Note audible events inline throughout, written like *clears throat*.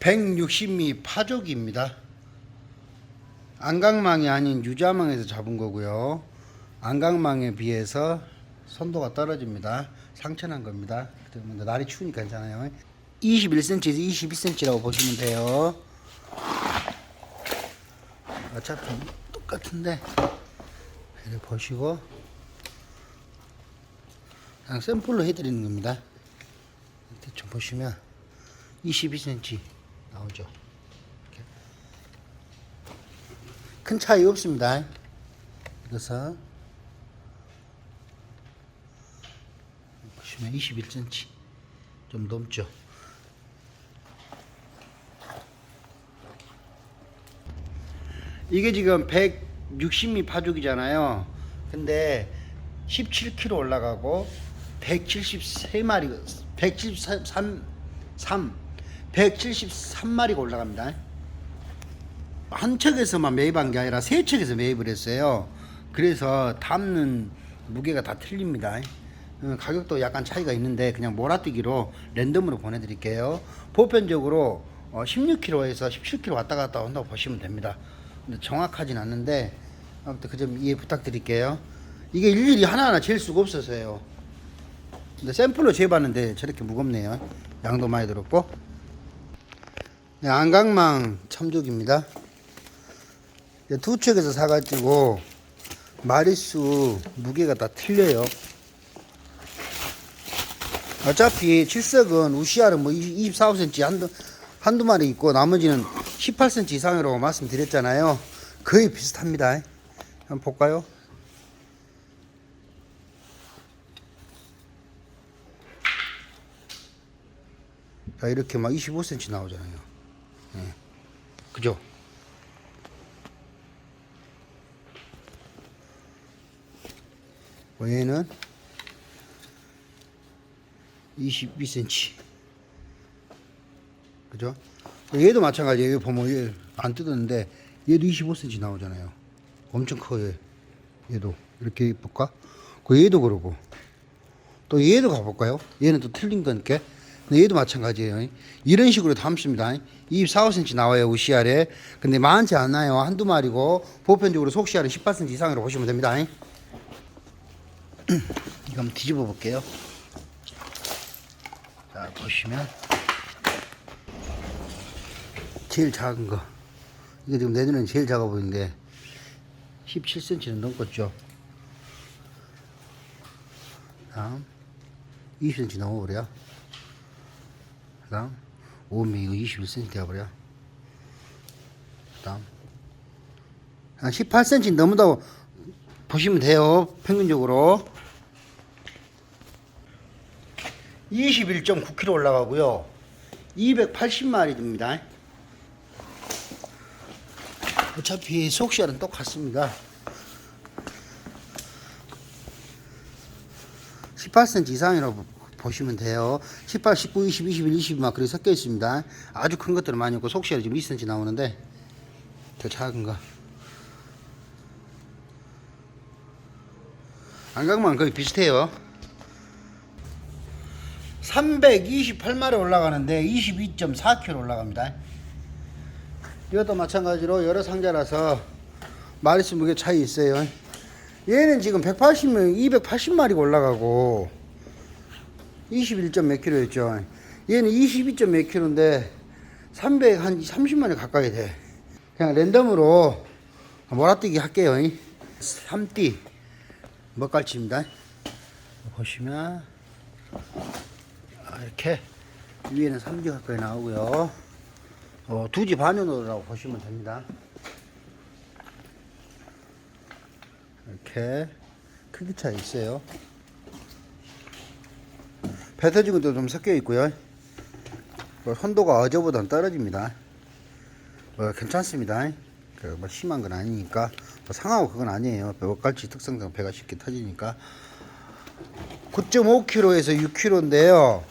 160미 파족입니다. 안강망이 아닌 유자망에서 잡은 거고요. 안강망에 비해서 선도가 떨어집니다. 상처난 겁니다. 그런데 날이 추우니까 괜찮아요. 21cm에서 22cm라고 보시면 돼요. 어차피 똑같은데 이렇게 보시고 그냥 샘플로 해드리는 겁니다. 대충 보시면 22cm 나오죠. 이렇게. 큰 차이 없습니다. 그래서 보시면 21cm 좀 넘죠. 이게 지금 160미 파죽이잖아요. 근데 17kg 올라가고 173마리 173 3 173마리가 올라갑니다. 한 척에서만 매입한 게 아니라 세 척에서 매입을 했어요. 그래서 담는 무게가 다 틀립니다. 어, 가격도 약간 차이가 있는데 그냥 몰아뛰기로 랜덤으로 보내드릴게요. 보편적으로 16kg에서 17kg 왔다 갔다 한다고 보시면 됩니다. 근데 정확하진 않는데 아무튼 그 점 이해 부탁드릴게요. 이게 일일이 하나하나 잴 수가 없어서요. 근데 샘플로 재봤는데 저렇게 무겁네요. 양도 많이 들었고. 네, 안강망. 이제 두 척에서 사가지고 마리수 무게가 다 틀려요. 어차피 칠석은 우시알은 뭐 24, 5cm 한두, 한두 마리 있고 나머지는 18cm 이상이라고 말씀드렸잖아요. 거의 비슷합니다. 한번 볼까요? 자, 이렇게 막 25cm 나오잖아요. 예. 그죠? 뭐 얘는 22cm. 그죠? 얘도 마찬가지예요. 보면 얘안 뜯었는데 얘도 25cm 나오잖아요. 엄청 커요. 얘도 이렇게 볼까? 그 얘도 그러고 또 얘도 가볼까요? 얘는 또 틀린 거니까. 얘도 마찬가지예요. 이런 식으로 담습니다. 24, 5cm 나와요, 우시알에. 근데 많지 않아요. 한두 마리고, 보편적으로 속시알은 18cm 이상으로 보시면 됩니다. *clears throat* 이거 한번 뒤집어 볼게요. 자, 보시면. 제일 작은 거. 이게 지금 내 눈엔 제일 작아 보이는데, 17cm는 넘겠죠. 다음, 20cm 넘어버려. 그 다음 5미 이거 21cm 되어버려. 그 다음 한 18cm 넘는다고 보시면 돼요 평균적으로. 21.9kg 올라가고요. 280마리 됩니다. 어차피 속시알은 똑같습니다. 18cm 이상이라고 보시면 돼요. 18, 19, 20, 21, 22막 그렇게 섞여 있습니다. 아주 큰 것들은 많이 없고 속시알이 지금 2cm 나오는데 더 작은 거. 안각만 거의 비슷해요. 328마리 올라가는데 22.4kg 올라갑니다. 이것도 마찬가지로 여러 상자라서 마리수 무게 차이 있어요. 얘는 지금 180명, 280마리가 올라가고 21점 몇 킬로였죠. 얘는 22점 몇 킬로인데 300 한 30만원 가까이 돼. 그냥 랜덤으로 몰아뛰기 할게요. 3띠 먹갈치입니다. 보시면 이렇게 위에는 3지 가까이 나오고요. 어, 두지 반연으로라고 보시면 됩니다. 이렇게 크기 차이 있어요. 배 터진 것도 좀 섞여 있고요. 뭐 선도가 어제보다는 떨어집니다. 뭐 괜찮습니다. 그뭐 심한 건 아니니까 뭐 상하고 그건 아니에요. 배워갈치 특성상 배가 쉽게 터지니까 9.5kg에서 6kg인데요.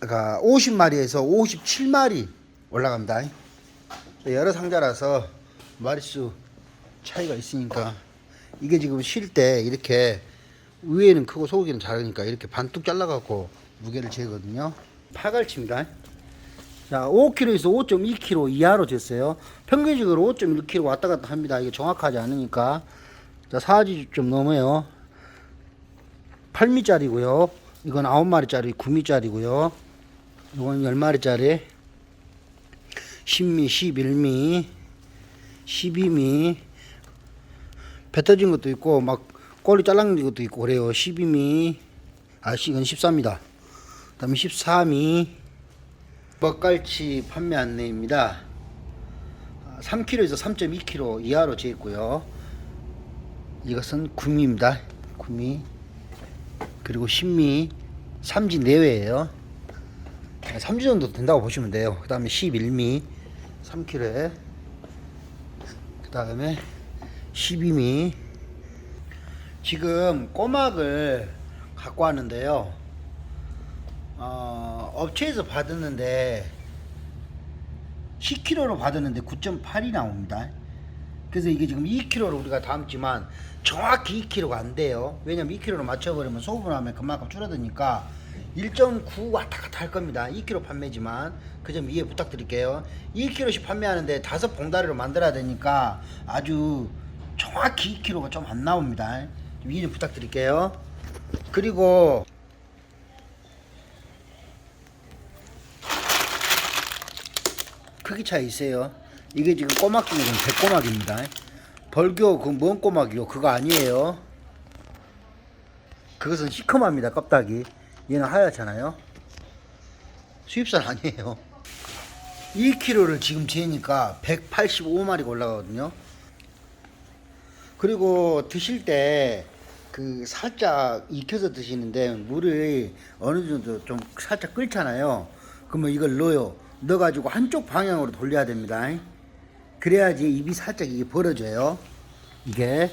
가 50마리에서 57마리 올라갑니다. 여러 상자라서 마리수 차이가 있으니까 이게 지금 쉴 때 이렇게 위에는 크고 속에는 작으니까 이렇게 반뚝 잘라갖고 무게를 재거든요. 파갈치입니다. 자, 5kg에서 5.2kg 이하로 됐어요. 평균적으로 5.1kg 왔다 갔다 합니다. 이게 정확하지 않으니까. 자, 사지 좀 넘어요. 8미짜리고요. 이건 9마리짜리 9미짜리고요. 이건 10마리짜리 10미, 11미, 12미 배 터진 것도 있고 막 꼬리 잘랑진 것도 있고 그래요. 12미 아, 이건 14입니다. 그 다음에 13미 먹갈치 판매 안내입니다. 3kg에서 3.2kg 이하로 재 있고요. 이것은 구미입니다. 구미 그리고 신미 3지 내외예요. 3주 정도 된다고 보시면 돼요. 그 다음에 11미 3kg에 그 다음에 12미 지금 꼬막을 갖고 왔는데요. 어, 업체에서 받았는데 10kg로 받았는데 9.8이 나옵니다. 그래서 이게 지금 2kg로 우리가 담지만 정확히 2kg가 안 돼요. 왜냐면 2kg로 맞춰버리면 소분하면 그만큼 줄어드니까 1.9 왔다 갔다 할 겁니다. 2kg 판매지만 그 점 이해 부탁드릴게요. 2kg씩 판매하는데 다섯 봉다리로 만들어야 되니까 아주 정확히 2kg가 좀 안 나옵니다. 좀 이해 좀 부탁드릴게요. 그리고 크기 차이 있어요. 이게 지금 꼬막 중에는 백꼬막입니다. 벌교 그먼 꼬막이요. 그거 아니에요. 그것은 시커마입니다. 껍데기. 얘는 하얗잖아요. 수입산 아니에요. 2kg를 지금 재니까 185마리가 올라가거든요. 그리고 드실 때 그 살짝 익혀서 드시는데 물을 어느 정도 좀 살짝 끓잖아요. 그러면 이걸 넣어요. 넣어가지고 한쪽 방향으로 돌려야 됩니다. 그래야지 입이 살짝 이게 벌어져요. 이게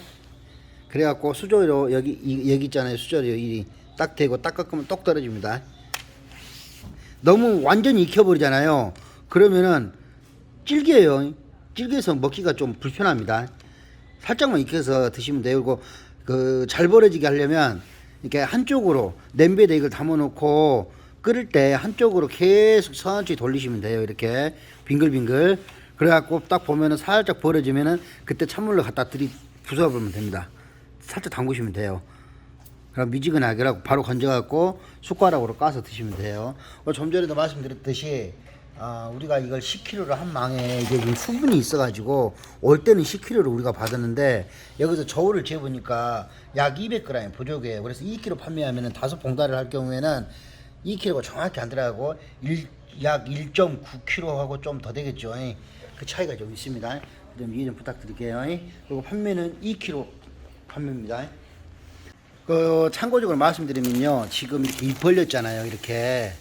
그래갖고 수저로 여기 이- 여기 있잖아요. 수저로 여기 딱 대고 딱 깎으면 똑 떨어집니다. 너무 완전히 익혀버리잖아요. 그러면은 질겨요. 질겨서 먹기가 좀 불편합니다. 살짝만 익혀서 드시면 돼요. 그리고 그잘 벌어지게 하려면 이렇게 한쪽으로 냄비에다 이걸 담아놓고 끓을 때 한쪽으로 계속 천천히 돌리시면 돼요. 이렇게 빙글빙글. 그래갖고 딱 보면은 살짝 벌어지면은 그때 찬물로 갖다 들이 부숴보면 됩니다. 살짝 담그시면 돼요. 그럼 미지근하게 하고 바로 건져갖고 숟가락으로 까서 드시면 돼요. 어, 좀 전에도 말씀드렸듯이 아, 우리가 이걸 10kg를 한 망에 이게 지금 수분이 있어가지고 올 때는 10kg를 우리가 받았는데 여기서 저울을 재보니까 약 200g 부족해요. 그래서 2kg 판매하면은 다섯 봉다리를 할 경우에는 2kg가 정확히 안 들어가고 일- 약 1.9kg하고 좀 더 되겠죠. 그 차이가 좀 있습니다. 좀 이해 좀 부탁드릴게요. 그리고 판매는 2kg 판매입니다. 그 참고적으로 말씀드리면요 지금 입 벌렸잖아요 이렇게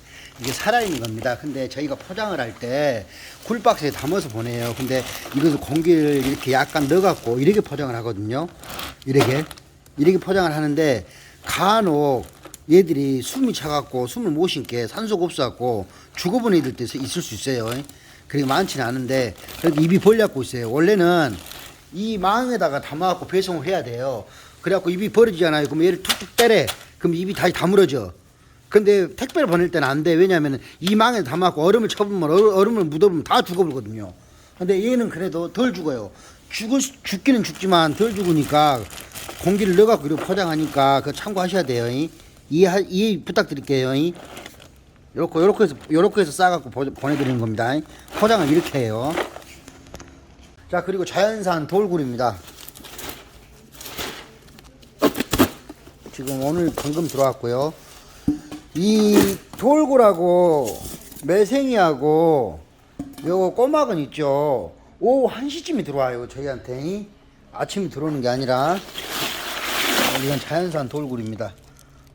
이게 살아있는 겁니다 근데 저희가 포장을 할 때 굴박스에 담아서 보내요 근데 이것을 공기를 이렇게 약간 넣어갖고 이렇게 포장을 하거든요 이렇게 이렇게 포장을 하는데 간혹 얘들이 숨이 차갖고 숨을 못 쉬게 산소가 없어갖고 죽어본 애들 도 있- 있을 수 있어요 그게 많지는 않은데 그래도 입이 벌렸고 있어요 원래는 이 망에다가 담아갖고 배송을 해야 돼요. 그래갖고 입이 벌어지잖아요. 그럼 얘를 툭툭 때려. 그럼 입이 다시 다물어져. 근데 택배를 보낼 때는 안 돼. 왜냐면은 이 망에 담아갖고 얼음을 쳐보면 얼- 얼음을 묻어보면 다 죽어버리거든요. 근데 얘는 그래도 덜 죽어요. 죽을, 수- 죽기는 죽지만 덜 죽으니까 공기를 넣어갖고 이렇게 포장하니까 그거 참고하셔야 돼요. 이. 이해, 이해 부탁드릴게요. 이. 요렇게, 요렇게 해서, 요렇게 해서 싸갖고 보- 보내드리는 겁니다. 포장을 이렇게 해요. 자 그리고 자연산 돌굴입니다 지금 오늘 방금 들어왔고요 이 돌굴하고 매생이하고 요 꼬막은 있죠. 오후 1시쯤에 들어와요 저희한테. 아침에 들어오는 게 아니라. 이건 자연산 돌굴입니다.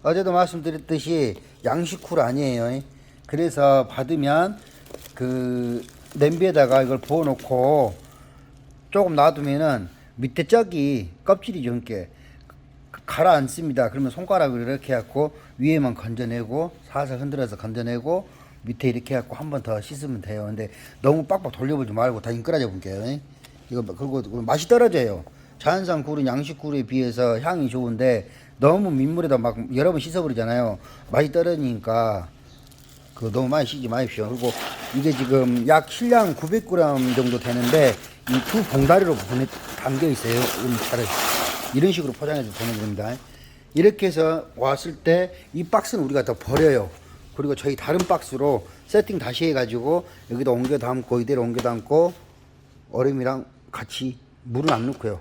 어제도 말씀드렸듯이 양식쿨 아니에요. 그래서 받으면 그 냄비에다가 이걸 부어놓고 조금 놔두면은 밑에 짝이 껍질이 젊게 가라앉습니다. 그러면 손가락으로 이렇게 해갖고 위에만 건져내고 살살 흔들어서 건져내고 밑에 이렇게 해갖고 한 번 더 씻으면 돼요. 근데 너무 빡빡 돌려보지 말고 다 인끌어져 볼게요. 이거 그리고 맛이 떨어져요. 자연산 굴은 양식 굴에 비해서 향이 좋은데 너무 민물에다 막 여러 번 씻어버리잖아요. 맛이 떨어지니까 그 너무 많이 씻지 마십시오. 그리고 이게 지금 약 실량 900g 정도 되는데 이 두 봉다리로 담겨 있어요. 음 차를 이런 식으로 포장해서 보내드립니다. 이렇게 해서 왔을 때 이 박스는 우리가 더 버려요. 그리고 저희 다른 박스로 세팅 다시 해가지고 여기다 옮겨 담고 이대로 옮겨 담고 얼음이랑 같이 물은 안 넣고요.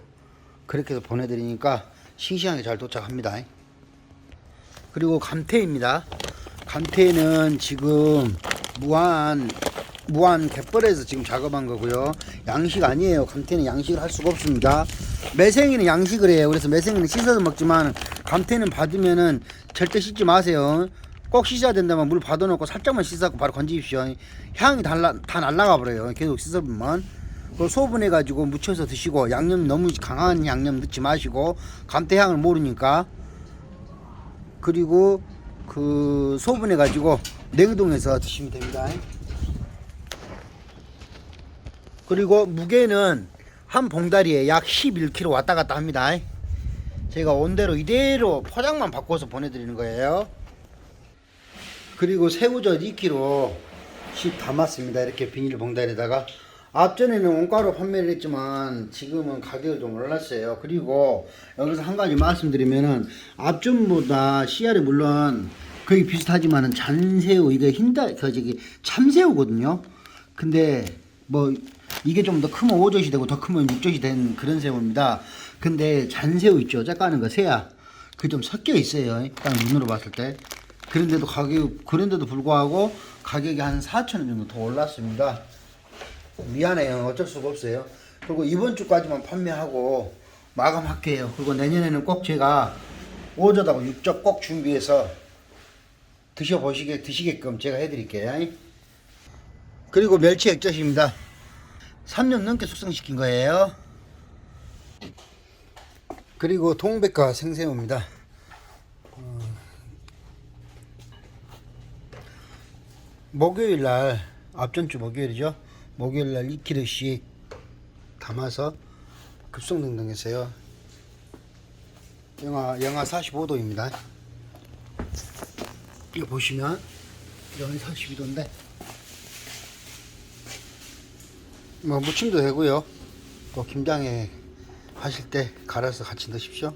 그렇게 해서 보내드리니까 싱싱하게 잘 도착합니다. 그리고 감태입니다. 감태는 지금 무한 무한 갯벌에서 지금 작업한 거고요. 양식 아니에요. 감태는 양식을 할 수가 없습니다. 매생이는 양식을 해요. 그래서 매생이는 씻어서 먹지만 감태는 받으면은 절대 씻지 마세요. 꼭 씻어야 된다면 물 받아놓고 살짝만 씻어갖고 바로 건지십시오. 향이 달라, 다 날라가 버려요. 계속 씻어보면. 그 소분해가지고 무쳐서 드시고 양념 너무 강한 양념 넣지 마시고 감태향을 모르니까 그리고 그 소분해 가지고 냉동해서 드시면 됩니다. 그리고 무게는 한 봉다리에 약 11kg 왔다 갔다 합니다. 제가 온 대로 이대로 포장만 바꿔서 보내드리는 거예요. 그리고 새우젓 2kg 씩 담았습니다. 이렇게 비닐 봉다리에다가 앞전에는 원가로 판매를 했지만 지금은 가격이 좀 올랐어요. 그리고 여기서 한 가지 말씀드리면은 앞전보다 씨알이 물론 거의 비슷하지만은 잔새우 이게 흰다 그 저기 참새우거든요. 근데 뭐 이게 좀 더 크면 오젓이 되고 더 크면 육젓이 된 그런 새우입니다. 근데 잔새우 있죠, 짝가는 거 새야 그 좀 섞여 있어요. 딱 눈으로 봤을 때. 그런데도 가격 그런데도 불구하고 가격이 한 4천 원 정도 더 올랐습니다. 미안해요. 어쩔 수가 없어요. 그리고 이번 주까지만 판매하고 마감할게요. 그리고 내년에는 꼭 제가 오젓하고 육젓 꼭 준비해서 드셔보시게 드시게끔 제가 해드릴게요. 그리고 멸치 액젓입니다. 3년 넘게 숙성시킨 거예요. 그리고 동백과 생새우입니다. 어, 목요일 날 앞전주 목요일이죠. 목요일 날 2kg씩 담아서 급속 냉동했어요. 영하 영하 45도입니다. 이거 보시면 영하 42도인데 뭐 무침도 되고요. 또 김장에 하실 때 갈아서 같이 넣으십시오.